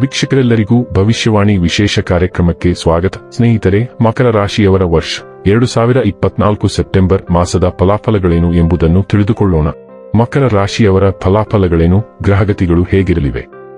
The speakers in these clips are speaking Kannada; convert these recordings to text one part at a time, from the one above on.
ವೀಕ್ಷಕರೆಲ್ಲರಿಗೂ ಭವಿಷ್ಯವಾಣಿ ವಿಶೇಷ ಕಾರ್ಯಕ್ರಮಕ್ಕೆ ಸ್ವಾಗತ. ಸ್ನೇಹಿತರೆ, ಮಕರ ರಾಶಿಯವರ ವರ್ಷ ಎರಡು ಸಾವಿರ ಇಪ್ಪತ್ನಾಲ್ಕು ಸೆಪ್ಟೆಂಬರ್ ಮಾಸದ ಫಲಾಫಲಗಳೇನು ಎಂಬುದನ್ನು ತಿಳಿದುಕೊಳ್ಳೋಣ. ಮಕರ ರಾಶಿಯವರ ಫಲಾಫಲಗಳೇನು, ಗ್ರಹಗತಿಗಳು ಹೇಗಿರಲಿವೆ?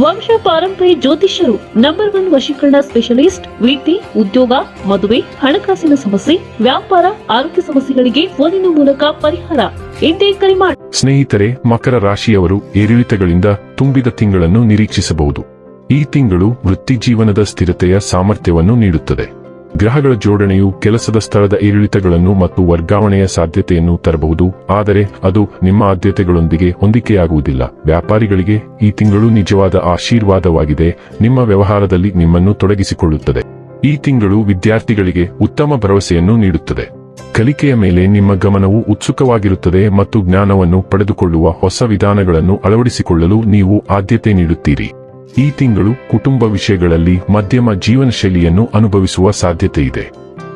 ವಂಶ ಪಾರಂಪರ್ಯ ಜ್ಯೋತಿಷ್ಯರು ನಂಬರ್ ಒನ್ ವಶೀಕರಣ ಸ್ಪೆಷಲಿಸ್ಟ್ ವೃತ್ತಿ ಉದ್ಯೋಗ, ಮದುವೆ, ಹಣಕಾಸಿನ ಸಮಸ್ಯೆ, ವ್ಯಾಪಾರ, ಆರೋಗ್ಯ ಸಮಸ್ಯೆಗಳಿಗೆ ಫೋನಿನ ಮೂಲಕ ಪರಿಹಾರ. ಎಂದೇ ಕರೆ ಮಾಡಿ ಸ್ನೇಹಿತರೆ, ಮಕರ ರಾಶಿಯವರು ಏರಿಳಿತಗಳಿಂದ ತುಂಬಿದ ತಿಂಗಳನ್ನು ನಿರೀಕ್ಷಿಸಬಹುದು. ಈ ತಿಂಗಳು ವೃತ್ತಿ ಜೀವನದ ಸ್ಥಿರತೆಯ ಸಾಮರ್ಥ್ಯವನ್ನು ನೀಡುತ್ತದೆ. ಗ್ರಹಗಳ ಜೋಡಣೆಯು ಕೆಲಸದ ಸ್ಥಳದ ಏರಿಳಿತಗಳನ್ನು ಮತ್ತು ವರ್ಗಾವಣೆಯ ಸಾಧ್ಯತೆಯನ್ನು ತರಬಹುದು, ಆದರೆ ಅದು ನಿಮ್ಮ ಆದ್ಯತೆಗಳೊಂದಿಗೆ ಹೊಂದಿಕೆಯಾಗುವುದಿಲ್ಲ. ವ್ಯಾಪಾರಿಗಳಿಗೆ ಈ ತಿಂಗಳು ನಿಜವಾದ ಆಶೀರ್ವಾದವಾಗಿದೆ, ನಿಮ್ಮ ವ್ಯವಹಾರದಲ್ಲಿ ನಿಮ್ಮನ್ನು ತೊಡಗಿಸಿಕೊಳ್ಳುತ್ತದೆ. ಈ ತಿಂಗಳು ವಿದ್ಯಾರ್ಥಿಗಳಿಗೆ ಉತ್ತಮ ಭರವಸೆಯನ್ನು ನೀಡುತ್ತದೆ. ಕಲಿಕೆಯ ಮೇಲೆ ನಿಮ್ಮ ಗಮನವು ಉತ್ಸುಕವಾಗಿರುತ್ತದೆ ಮತ್ತು ಜ್ಞಾನವನ್ನು ಪಡೆದುಕೊಳ್ಳುವ ಹೊಸ ವಿಧಾನಗಳನ್ನು ಅಳವಡಿಸಿಕೊಳ್ಳಲು ನೀವು ಆದ್ಯತೆ ನೀಡುತ್ತೀರಿ. ಈ ತಿಂಗಳು ಕುಟುಂಬ ವಿಷಯಗಳಲ್ಲಿ ಮಧ್ಯಮ ಜೀವನ ಶೈಲಿಯನ್ನು ಅನುಭವಿಸುವ ಸಾಧ್ಯತೆ ಇದೆ.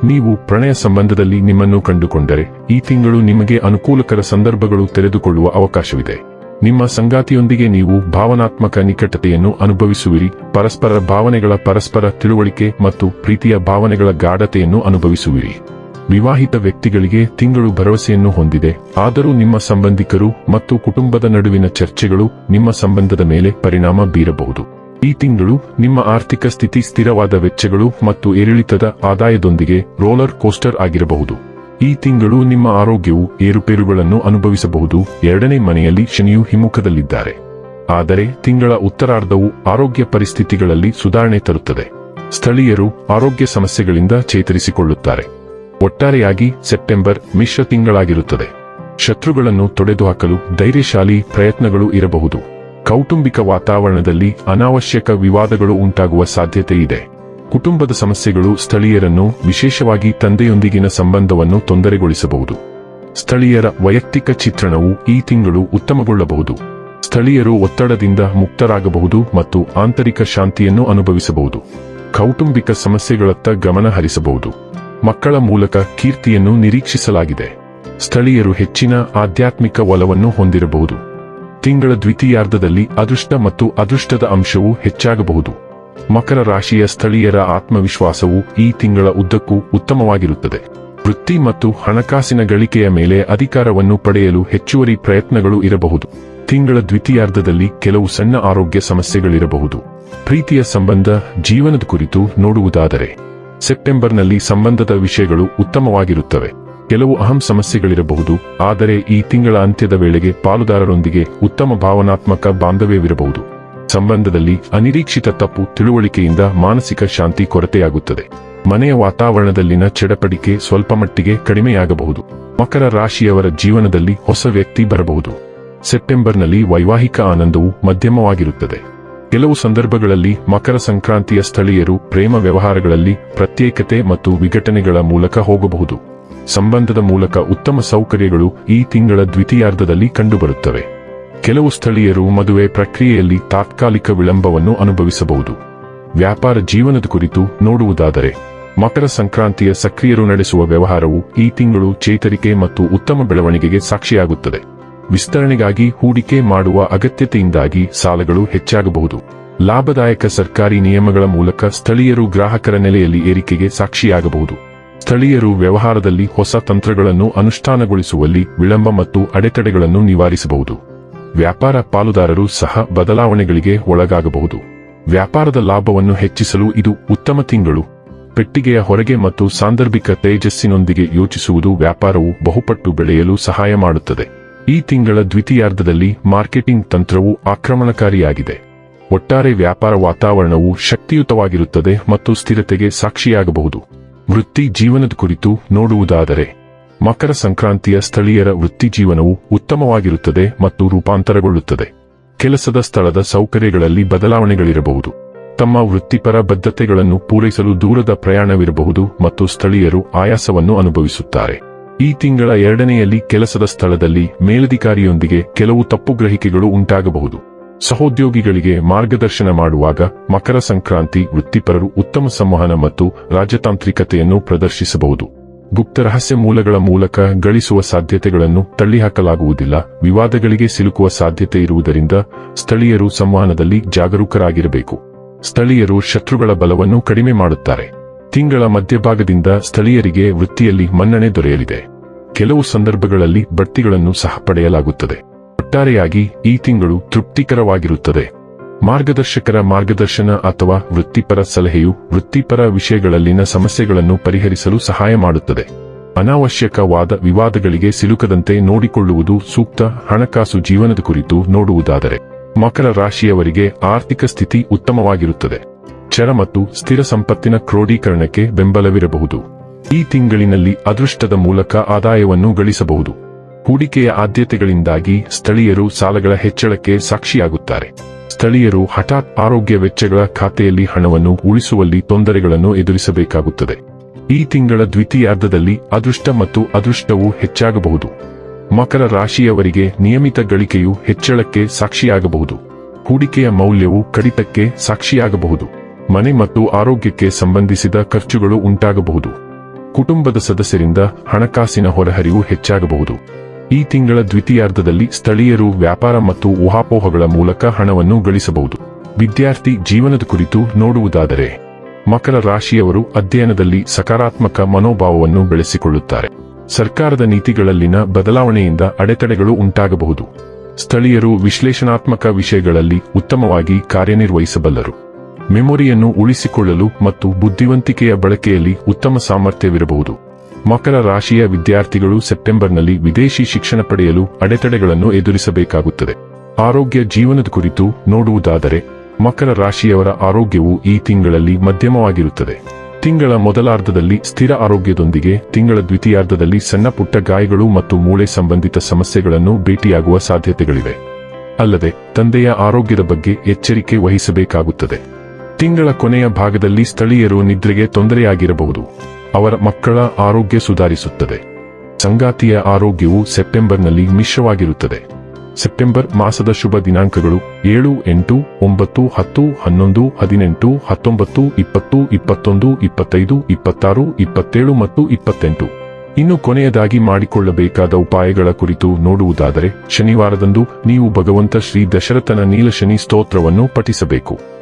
ನೀವು ಪ್ರಣಯ ಸಂಬಂಧದಲ್ಲಿ ನಿಮ್ಮನ್ನು ಕಂಡುಕೊಂಡರೆ ಈ ತಿಂಗಳು ನಿಮಗೆ ಅನುಕೂಲಕರ ಸಂದರ್ಭಗಳು ತೆರೆದುಕೊಳ್ಳುವ ಅವಕಾಶವಿದೆ. ನಿಮ್ಮ ಸಂಗಾತಿಯೊಂದಿಗೆ ನೀವು ಭಾವನಾತ್ಮಕ ನಿಕಟತೆಯನ್ನು ಅನುಭವಿಸುವಿರಿ, ಪರಸ್ಪರ ಭಾವನೆಗಳ ಪರಸ್ಪರ ತಿಳುವಳಿಕೆ ಮತ್ತು ಪ್ರೀತಿಯ ಭಾವನೆಗಳ ಗಾಢತೆಯನ್ನು ಅನುಭವಿಸುವಿರಿ. ವಿವಾಹಿತ ವ್ಯಕ್ತಿಗಳಿಗೆ ತಿಂಗಳು ಭರವಸೆಯನ್ನು ಹೊಂದಿದೆ. ಆದರೂ ನಿಮ್ಮ ಸಂಬಂಧಿಕರು ಮತ್ತು ಕುಟುಂಬದ ನಡುವಿನ ಚರ್ಚೆಗಳು ನಿಮ್ಮ ಸಂಬಂಧದ ಮೇಲೆ ಪರಿಣಾಮ ಬೀರಬಹುದು. ಈ ತಿಂಗಳು ನಿಮ್ಮ ಆರ್ಥಿಕ ಸ್ಥಿತಿ ಸ್ಥಿರವಾದ ವೆಚ್ಚಗಳು ಮತ್ತು ಏರಿಳಿತದ ಆದಾಯದೊಂದಿಗೆ ರೋಲರ್ ಕೋಸ್ಟರ್ ಆಗಿರಬಹುದು. ಈ ತಿಂಗಳು ನಿಮ್ಮ ಆರೋಗ್ಯವು ಏರುಪೇರುಗಳನ್ನು ಅನುಭವಿಸಬಹುದು. ಎರಡನೇ ಮನೆಯಲ್ಲಿ ಶನಿಯು ಹಿಮ್ಮುಖದಲ್ಲಿದ್ದಾರೆ ಆದರೆ ತಿಂಗಳ ಉತ್ತರಾರ್ಧವು ಆರೋಗ್ಯ ಪರಿಸ್ಥಿತಿಗಳಲ್ಲಿ ಸುಧಾರಣೆ ತರುತ್ತದೆ. ಸ್ಥಳೀಯರು ಆರೋಗ್ಯ ಸಮಸ್ಯೆಗಳಿಂದ ಚೇತರಿಸಿಕೊಳ್ಳುತ್ತಾರೆ. ಒಟ್ಟಾರೆಯಾಗಿ ಸೆಪ್ಟೆಂಬರ್ ಮಿಶ್ರ ತಿಂಗಳಾಗಿರುತ್ತದೆ. ಶತ್ರುಗಳನ್ನು ತೊಡೆದುಹಾಕಲು ಧೈರ್ಯಶಾಲಿ ಪ್ರಯತ್ನಗಳು ಇರಬಹುದು. ಕೌಟುಂಬಿಕ ವಾತಾವರಣದಲ್ಲಿ ಅನಾವಶ್ಯಕ ವಿವಾದಗಳು ಉಂಟಾಗುವ ಸಾಧ್ಯತೆ ಇದೆ. ಕುಟುಂಬದ ಸಮಸ್ಯೆಗಳು ಸ್ಥಳೀಯರನ್ನು, ವಿಶೇಷವಾಗಿ ತಂದೆಯೊಂದಿಗಿನ ಸಂಬಂಧವನ್ನು ತೊಂದರೆಗೊಳಿಸಬಹುದು. ಸ್ಥಳೀಯರ ವೈಯಕ್ತಿಕ ಚಿತ್ರಣವು ಈ ತಿಂಗಳು ಉತ್ತಮಗೊಳ್ಳಬಹುದು. ಸ್ಥಳೀಯರು ಒತ್ತಡದಿಂದ ಮುಕ್ತರಾಗಬಹುದು ಮತ್ತು ಆಂತರಿಕ ಶಾಂತಿಯನ್ನು ಅನುಭವಿಸಬಹುದು. ಕೌಟುಂಬಿಕ ಸಮಸ್ಯೆಗಳತ್ತ ಗಮನ ಹರಿಸಬಹುದು. ಮಕ್ಕಳ ಮೂಲಕ ಕೀರ್ತಿಯನ್ನು ನಿರೀಕ್ಷಿಸಲಾಗಿದೆ. ಸ್ಥಳೀಯರು ಹೆಚ್ಚಿನ ಆಧ್ಯಾತ್ಮಿಕ ಒಲವನ್ನು ಹೊಂದಿರಬಹುದು. ತಿಂಗಳ ದ್ವಿತೀಯಾರ್ಧದಲ್ಲಿ ಅದೃಷ್ಟ ಮತ್ತು ಅದೃಷ್ಟದ ಅಂಶವು ಹೆಚ್ಚಾಗಬಹುದು. ಮಕರ ರಾಶಿಯ ಸ್ಥಳೀಯರ ಆತ್ಮವಿಶ್ವಾಸವು ಈ ತಿಂಗಳ ಉದ್ದಕ್ಕೂ ಉತ್ತಮವಾಗಿರುತ್ತದೆ. ವೃತ್ತಿ ಮತ್ತು ಹಣಕಾಸಿನ ಗಳಿಕೆಯ ಮೇಲೆ ಅಧಿಕಾರವನ್ನು ಪಡೆಯಲು ಹೆಚ್ಚುವರಿ ಪ್ರಯತ್ನಗಳು ಇರಬಹುದು. ತಿಂಗಳ ದ್ವಿತೀಯಾರ್ಧದಲ್ಲಿ ಕೆಲವು ಸಣ್ಣ ಆರೋಗ್ಯ ಸಮಸ್ಯೆಗಳಿರಬಹುದು. ಪ್ರೀತಿಯ ಸಂಬಂಧ, ಜೀವನದ ಕುರಿತು ನೋಡುವುದಾದರೆ ಸೆಪ್ಟೆಂಬರ್ನಲ್ಲಿ ಸಂಬಂಧದ ವಿಷಯಗಳು ಉತ್ತಮವಾಗಿರುತ್ತವೆ. ಕೆಲವು ಅಹಂ ಸಮಸ್ಯೆಗಳಿರಬಹುದು, ಆದರೆ ಈ ತಿಂಗಳ ಅಂತ್ಯದ ವೇಳೆಗೆ ಪಾಲುದಾರರೊಂದಿಗೆ ಉತ್ತಮ ಭಾವನಾತ್ಮಕ ಬಾಂಧವ್ಯವಿರಬಹುದು. ಸಂಬಂಧದಲ್ಲಿ ಅನಿರೀಕ್ಷಿತ ತಪ್ಪು ತಿಳುವಳಿಕೆಯಿಂದ ಮಾನಸಿಕ ಶಾಂತಿ ಕೊರತೆಯಾಗುತ್ತದೆ. ಮನೆಯ ವಾತಾವರಣದಲ್ಲಿನ ಚಡಪಡಿಕೆ ಸ್ವಲ್ಪ ಮಟ್ಟಿಗೆ ಕಡಿಮೆಯಾಗಬಹುದು. ಮಕರ ರಾಶಿಯವರ ಜೀವನದಲ್ಲಿ ಹೊಸ ವ್ಯಕ್ತಿ ಬರಬಹುದು. ಸೆಪ್ಟೆಂಬರ್ನಲ್ಲಿ ವೈವಾಹಿಕ ಆನಂದವು ಮಧ್ಯಮವಾಗಿರುತ್ತದೆ. ಕೆಲವು ಸಂದರ್ಭಗಳಲ್ಲಿ ಮಕರ ಸಂಕ್ರಾಂತಿಯ ಸ್ಥಳೀಯರು ಪ್ರೇಮ ವ್ಯವಹಾರಗಳಲ್ಲಿ ಪ್ರತ್ಯೇಕತೆ ಮತ್ತು ವಿಘಟನೆಗಳ ಮೂಲಕ ಹೋಗಬಹುದು. ಸಂಬಂಧದ ಮೂಲಕ ಉತ್ತಮ ಸೌಕರ್ಯಗಳು ಈ ತಿಂಗಳ ದ್ವಿತೀಯಾರ್ಧದಲ್ಲಿ ಕಂಡುಬರುತ್ತವೆ. ಕೆಲವು ಸ್ಥಳೀಯರು ಮದುವೆ ಪ್ರಕ್ರಿಯೆಯಲ್ಲಿ ತಾತ್ಕಾಲಿಕ ವಿಳಂಬವನ್ನು ಅನುಭವಿಸಬಹುದು. ವ್ಯಾಪಾರ ಜೀವನದ ಕುರಿತು ನೋಡುವುದಾದರೆ, ಮಕರ ಸಂಕ್ರಾಂತಿಯ ಸಕ್ರಿಯರು ನಡೆಸುವ ವ್ಯವಹಾರವು ಈ ತಿಂಗಳು ಚೇತರಿಕೆ ಮತ್ತು ಉತ್ತಮ ಬೆಳವಣಿಗೆಗೆ ಸಾಕ್ಷಿಯಾಗುತ್ತದೆ. ವಿಸ್ತರಣೆಗಾಗಿ ಹೂಡಿಕೆ ಮಾಡುವ ಅಗತ್ಯತೆಯಿಂದಾಗಿ ಸಾಲಗಳು ಹೆಚ್ಚಾಗಬಹುದು. ಲಾಭದಾಯಕ ಸರ್ಕಾರಿ ನಿಯಮಗಳ ಮೂಲಕ ಸ್ಥಳೀಯರು ಗ್ರಾಹಕರ ನೆಲೆಯಲ್ಲಿ ಏರಿಕೆಗೆ ಸಾಕ್ಷಿಯಾಗಬಹುದು. ಸ್ಥಳೀಯರು ವ್ಯವಹಾರದಲ್ಲಿ ಹೊಸ ತಂತ್ರಗಳನ್ನು ಅನುಷ್ಠಾನಗೊಳಿಸುವಲ್ಲಿ ವಿಳಂಬ ಮತ್ತು ಅಡೆತಡೆಗಳನ್ನು ನಿವಾರಿಸಬಹುದು. ವ್ಯಾಪಾರ ಪಾಲುದಾರರು ಸಹ ಬದಲಾವಣೆಗಳಿಗೆ ಒಳಗಾಗಬಹುದು. ವ್ಯಾಪಾರದ ಲಾಭವನ್ನು ಹೆಚ್ಚಿಸಲು ಇದು ಉತ್ತಮ ತಿಂಗಳು. ಪೆಟ್ಟಿಗೆಯ ಹೊರಗೆ ಮತ್ತು ಸಾಂದರ್ಭಿಕ ತೇಜಸ್ಸಿನೊಂದಿಗೆ ಯೋಚಿಸುವುದು ವ್ಯಾಪಾರವು ಬಹುಪಟ್ಟು ಬೆಳೆಯಲು ಸಹಾಯ ಮಾಡುತ್ತದೆ. ಈ ತಿಂಗಳ ದ್ವಿತೀಯಾರ್ಧದಲ್ಲಿ ಮಾರ್ಕೆಟಿಂಗ್ ತಂತ್ರವು ಆಕ್ರಮಣಕಾರಿಯಾಗಿದೆ. ಒಟ್ಟಾರೆ ವ್ಯಾಪಾರ ವಾತಾವರಣವು ಶಕ್ತಿಯುತವಾಗಿರುತ್ತದೆ ಮತ್ತು ಸ್ಥಿರತೆಗೆ ಸಾಕ್ಷಿಯಾಗಬಹುದು. ವೃತ್ತಿ ಜೀವನದ ಕುರಿತು ನೋಡುವುದಾದರೆ, ಮಕರ ಸಂಕ್ರಾಂತಿಯ ಸ್ಥಳೀಯರ ವೃತ್ತಿ ಜೀವನವು ಉತ್ತಮವಾಗಿರುತ್ತದೆ ಮತ್ತು ರೂಪಾಂತರಗೊಳ್ಳುತ್ತದೆ. ಕೆಲಸದ ಸ್ಥಳದ ಸೌಕರ್ಯಗಳಲ್ಲಿ ಬದಲಾವಣೆಗಳಿರಬಹುದು. ತಮ್ಮ ವೃತ್ತಿಪರ ಬದ್ಧತೆಗಳನ್ನು ಪೂರೈಸಲು ದೂರದ ಪ್ರಯಾಣವಿರಬಹುದು ಮತ್ತು ಸ್ಥಳೀಯರು ಆಯಾಸವನ್ನು ಅನುಭವಿಸುತ್ತಾರೆ. ಈ ತಿಂಗಳ ಎರಡನೆಯಲ್ಲಿ ಕೆಲಸದ ಸ್ಥಳದಲ್ಲಿ ಮೇಲಧಿಕಾರಿಯೊಂದಿಗೆ ಕೆಲವು ತಪ್ಪು ಗ್ರಹಿಕೆಗಳು ಉಂಟಾಗಬಹುದು. ಸಹೋದ್ಯೋಗಿಗಳಿಗೆ ಮಾರ್ಗದರ್ಶನ ಮಾಡುವಾಗ ಮಕರ ಸಂಕ್ರಾಂತಿ ವೃತ್ತಿಪರರು ಉತ್ತಮ ಸಂವಹನ ಮತ್ತು ರಾಜತಾಂತ್ರಿಕತೆಯನ್ನು ಪ್ರದರ್ಶಿಸಬಹುದು. ಗುಪ್ತ ರಹಸ್ಯ ಮೂಲಗಳ ಮೂಲಕ ಗಳಿಸುವ ಸಾಧ್ಯತೆಗಳನ್ನು ತಳ್ಳಿಹಾಕಲಾಗುವುದಿಲ್ಲ. ವಿವಾದಗಳಿಗೆ ಸಿಲುಕುವ ಸಾಧ್ಯತೆ ಇರುವುದರಿಂದ ಸ್ಥಳೀಯರು ಸಂವಹನದಲ್ಲಿ ಜಾಗರೂಕರಾಗಿರಬೇಕು. ಸ್ಥಳೀಯರು ಶತ್ರುಗಳ ಬಲವನ್ನು ಕಡಿಮೆ ಮಾಡುತ್ತಾರೆ. ತಿಂಗಳ ಮಧ್ಯಭಾಗದಿಂದ ಸ್ಥಳೀಯರಿಗೆ ವೃತ್ತಿಯಲ್ಲಿ ಮನ್ನಣೆ ದೊರೆಯಲಿದೆ. ಕೆಲವು ಸಂದರ್ಭಗಳಲ್ಲಿ ಬಡ್ತಿಗಳನ್ನು ಸಹ ಪಡೆಯಲಾಗುತ್ತದೆ. ಒಟ್ಟಾರೆಯಾಗಿ ಈ ತಿಂಗಳು ತೃಪ್ತಿಕರವಾಗಿರುತ್ತದೆ. ಮಾರ್ಗದರ್ಶಕರ ಮಾರ್ಗದರ್ಶನ ಅಥವಾ ವೃತ್ತಿಪರ ಸಲಹೆಯು ವೃತ್ತಿಪರ ವಿಷಯಗಳಲ್ಲಿನ ಸಮಸ್ಯೆಗಳನ್ನು ಪರಿಹರಿಸಲು ಸಹಾಯ ಮಾಡುತ್ತದೆ. ಅನಾವಶ್ಯಕವಾದ ವಿವಾದಗಳಿಗೆ ಸಿಲುಕದಂತೆ ನೋಡಿಕೊಳ್ಳುವುದು ಸೂಕ್ತ ಹಣಕಾಸು ಜೀವನದ ಕುರಿತು ನೋಡುವುದಾದರೆ ಮಕರ ರಾಶಿಯವರಿಗೆ ಆರ್ಥಿಕ ಸ್ಥಿತಿ ಉತ್ತಮವಾಗಿರುತ್ತದೆ. ಚರ ಮತ್ತು ಸ್ಥಿರ ಸಂಪತ್ತಿನ ಕ್ರೋಢೀಕರಣಕ್ಕೆ ಬೆಂಬಲವಿರಬಹುದು. ಈ ತಿಂಗಳಿನಲ್ಲಿ ಅದೃಷ್ಟದ ಮೂಲಕ ಆದಾಯವನ್ನು ಗಳಿಸಬಹುದು. ಹೂಡಿಕೆಯ ಆದ್ಯತೆಗಳಿಂದಾಗಿ ಸ್ಥಳೀಯರು ಸಾಲಗಳ ಹೆಚ್ಚಳಕ್ಕೆ ಸಾಕ್ಷಿಯಾಗುತ್ತಾರೆ. ಸ್ಥಳೀಯರು ಹಠಾತ್ ಆರೋಗ್ಯ ವೆಚ್ಚಗಳ ಖಾತೆಯಲ್ಲಿ ಹಣವನ್ನು ಉಳಿಸುವಲ್ಲಿ ತೊಂದರೆಗಳನ್ನು ಎದುರಿಸಬೇಕಾಗುತ್ತದೆ. ಈ ತಿಂಗಳ ದ್ವಿತೀಯಾರ್ಧದಲ್ಲಿ ಅದೃಷ್ಟ ಮತ್ತು ಅದೃಷ್ಟವು ಹೆಚ್ಚಾಗಬಹುದು. ಮಕರ ರಾಶಿಯವರಿಗೆ ನಿಯಮಿತ ಗಳಿಕೆಯು ಹೆಚ್ಚಳಕ್ಕೆ ಸಾಕ್ಷಿಯಾಗಬಹುದು. ಹೂಡಿಕೆಯ ಮೌಲ್ಯವು ಕಡಿತಕ್ಕೆ ಸಾಕ್ಷಿಯಾಗಬಹುದು. ಮನೆ ಮತ್ತು ಆರೋಗ್ಯಕ್ಕೆ ಸಂಬಂಧಿಸಿದ ಖರ್ಚುಗಳು ಉಂಟಾಗಬಹುದು. ಕುಟುಂಬದ ಸದಸ್ಯರಿಂದ ಹಣಕಾಸಿನ ಹೊರಹರಿವು ಹೆಚ್ಚಾಗಬಹುದು. ಈ ತಿಂಗಳ ದ್ವಿತೀಯಾರ್ಧದಲ್ಲಿ ಸ್ಥಳೀಯರು ವ್ಯಾಪಾರ ಮತ್ತು ಊಹಾಪೋಹಗಳ ಮೂಲಕ ಹಣವನ್ನು ಗಳಿಸಬಹುದು. ವಿದ್ಯಾರ್ಥಿ ಜೀವನದ ಕುರಿತು ನೋಡುವುದಾದರೆ, ಮಕರ ರಾಶಿಯವರು ಅಧ್ಯಯನದಲ್ಲಿ ಸಕಾರಾತ್ಮಕ ಮನೋಭಾವವನ್ನು ಬೆಳೆಸಿಕೊಳ್ಳುತ್ತಾರೆ. ಸರ್ಕಾರದ ನೀತಿಗಳಲ್ಲಿನ ಬದಲಾವಣೆಯಿಂದ ಅಡೆತಡೆಗಳು ಉಂಟಾಗಬಹುದು. ಸ್ಥಳೀಯರು ವಿಶ್ಲೇಷಣಾತ್ಮಕ ವಿಷಯಗಳಲ್ಲಿ ಉತ್ತಮವಾಗಿ ಕಾರ್ಯನಿರ್ವಹಿಸಬಲ್ಲರು. ಮೆಮೊರಿಯನ್ನು ಉಳಿಸಿಕೊಳ್ಳಲು ಮತ್ತು ಬುದ್ಧಿವಂತಿಕೆಯ ಬಳಕೆಯಲ್ಲಿ ಉತ್ತಮ ಸಾಮರ್ಥ್ಯವಿರಬಹುದು. ಮಕರ ರಾಶಿಯ ವಿದ್ಯಾರ್ಥಿಗಳು ಸೆಪ್ಟೆಂಬರ್ನಲ್ಲಿ ವಿದೇಶಿ ಶಿಕ್ಷಣ ಪಡೆಯಲು ಅಡೆತಡೆಗಳನ್ನು ಎದುರಿಸಬೇಕಾಗುತ್ತದೆ. ಆರೋಗ್ಯ ಜೀವನದ ಕುರಿತು ನೋಡುವುದಾದರೆ, ಮಕರ ರಾಶಿಯವರ ಆರೋಗ್ಯವು ಈ ತಿಂಗಳಲ್ಲಿ ಮಧ್ಯಮವಾಗಿರುತ್ತದೆ. ತಿಂಗಳ ಮೊದಲಾರ್ಧದಲ್ಲಿ ಸ್ಥಿರ ಆರೋಗ್ಯದೊಂದಿಗೆ, ತಿಂಗಳ ದ್ವಿತೀಯಾರ್ಧದಲ್ಲಿ ಸಣ್ಣ ಪುಟ್ಟ ಗಾಯಗಳು ಮತ್ತು ಮೂಳೆ ಸಂಬಂಧಿತ ಸಮಸ್ಯೆಗಳನ್ನು ಭೇಟಿಯಾಗುವ ಸಾಧ್ಯತೆಗಳಿವೆ. ಅಲ್ಲದೆ, ತಂದೆಯ ಆರೋಗ್ಯದ ಬಗ್ಗೆ ಎಚ್ಚರಿಕೆ ವಹಿಸಬೇಕಾಗುತ್ತದೆ. ತಿಂಗಳ ಕೊನೆಯ ಭಾಗದಲ್ಲಿ ಸ್ಥಳೀಯರು ನಿದ್ರೆಗೆ ತೊಂದರೆಯಾಗಿರಬಹುದು. ಅವರ ಮಕ್ಕಳ ಆರೋಗ್ಯ ಸುಧಾರಿಸುತ್ತದೆ. ಸಂಗಾತಿಯ ಆರೋಗ್ಯವು ಸೆಪ್ಟೆಂಬರ್ನಲ್ಲಿ ಮಿಶ್ರವಾಗಿರುತ್ತದೆ. ಸೆಪ್ಟೆಂಬರ್ ಮಾಸದ ಶುಭ ದಿನಾಂಕಗಳು ಏಳು, ಎಂಟು, ಒಂಬತ್ತು, ಹತ್ತು, ಹನ್ನೊಂದು, ಹದಿನೆಂಟು, ಹತ್ತೊಂಬತ್ತು, ಇಪ್ಪತ್ತು, ಇಪ್ಪತ್ತೊಂದು, ಇಪ್ಪತ್ತೈದು, ಇಪ್ಪತ್ತಾರು, ಇಪ್ಪತ್ತೇಳು ಮತ್ತು ಇಪ್ಪತ್ತೆಂಟು. ಇನ್ನು ಕೊನೆಯದಾಗಿ ಮಾಡಿಕೊಳ್ಳಬೇಕಾದ ಉಪಾಯಗಳ ಕುರಿತು ನೋಡುವುದಾದರೆ, ಶನಿವಾರದಂದು ನೀವು ಭಗವಂತ ಶ್ರೀ ದಶರಥನ ನೀಲಶನಿ ಸ್ತೋತ್ರವನ್ನು ಪಠಿಸಬೇಕು.